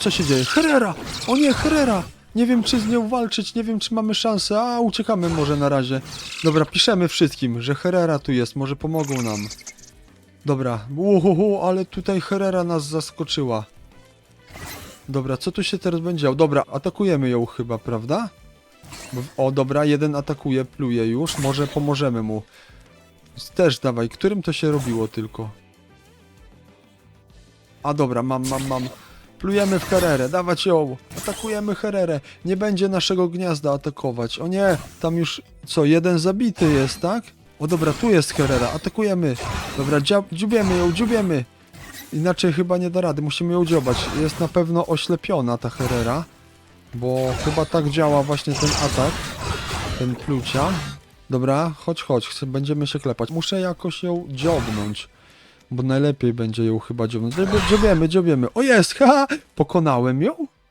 Co się dzieje? Herrera! O nie, Herrera! Nie wiem, czy z nią walczyć, nie wiem, czy mamy szansę. A, uciekamy może na razie. Dobra, piszemy wszystkim, że Herrera tu jest, może pomogą nam. Dobra, uhuhu, ale tutaj Herrera nas zaskoczyła. Dobra, co tu się teraz będzie działo? Dobra, atakujemy ją chyba, prawda? O, dobra, jeden atakuje, pluje już, może pomożemy mu. Też dawaj, którym to się robiło tylko? A dobra, mam, mam, mam. Plujemy w Hererę, dawać ją. Atakujemy Hererę. Nie będzie naszego gniazda atakować. O nie, tam już, co, jeden zabity jest, tak? O dobra, tu jest Herera, atakujemy. Dobra, dziubiemy ją, dziubiemy. Inaczej chyba nie da rady, musimy ją dziobać. Jest na pewno oślepiona ta Herera. Bo chyba tak działa właśnie ten atak. Ten plucia. Dobra, chodź, chodź, będziemy się klepać. Muszę jakoś ją dziobnąć. Bo najlepiej będzie ją chyba dziobnąć. Dziob- Dziobiemy, dziobiemy. O jest, haha! Pokonałem ją?